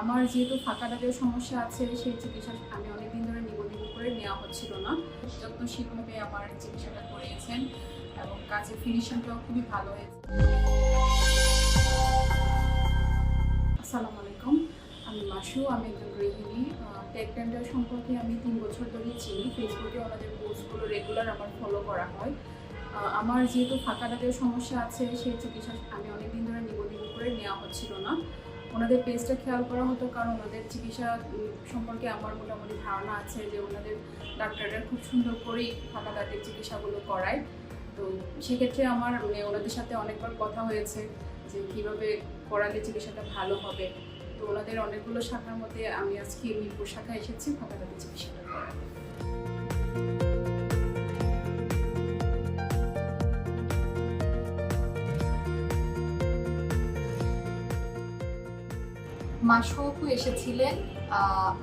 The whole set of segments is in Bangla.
আমার যেহেতু ফাঁকা দাঁতের সমস্যা আছে, সেই চিকিৎসা আমি অনেকদিন ধরে নিব নিব করে নেওয়া হচ্ছিল না। যত্নশীলভাবে আমার চিকিৎসাটা করিয়েছেন এবং কাজের ফিনিশিংটাও খুবই ভালো হয়েছে। আসসালামু আলাইকুম, আমি মাসু, আমি একজন গৃহিণী। টেক টেন্ডার সম্পর্কে আমি তিন বছর ধরে চিনি। ফেসবুকে ওনাদের পোস্টগুলো রেগুলার আমার ফলো করা হয়। আমার যেহেতু ফাঁকা দাঁতের সমস্যা আছে, সেই চিকিৎসা আমি অনেকদিন ধরে নিব নিব করে নেওয়া হচ্ছিল না। ওনাদের পেজটা খেয়াল করা হতো কারণ ওনাদের চিকিৎসা সম্পর্কে আমার মোটামুটি ধারণা আছে যে ওনাদের ডাক্তাররা খুব সুন্দর করেই ফাঁকা দাঁতের চিকিৎসাগুলো করায়। তো সেক্ষেত্রে আমার মানে ওনাদের সাথে অনেকবার কথা হয়েছে যে কীভাবে করালে চিকিৎসাটা ভালো হবে। তো ওনাদের অনেকগুলো শাখার মধ্যে আমি আজকে মিরপুর শাখা এসেছি ফাঁকা দাঁতের মাসুকু এসেছিলেন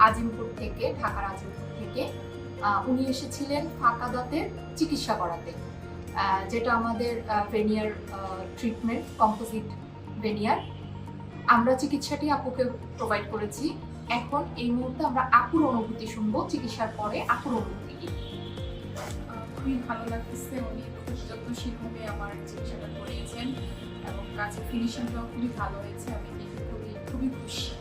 আজিমপুর থেকে ঢাকার আজিমপুর থেকে। উনি এসেছিলেন ফাঁকা দাঁতের চিকিৎসা করাতে যেটা আমাদের ভেনিয়ার ট্রিটমেন্ট কম্পোজিট ভেনিয়ার আমরা চিকিৎসাটি আপুকে প্রোভাইড করেছি। এখন এই মুহূর্তে আমরা আপুর অনুভূতি শুনব, চিকিৎসার পরে আপুর অনুভূতি কি? খুবই ভালো লাগতেছে, উনি খুব যত্নশীলভাবে আমার চিকিৎসাটা করিয়েছেন এবং কাজের ফিনিশিংটাও খুবই ভালো হয়েছে। আমি দেখে খুবই খুবই খুশি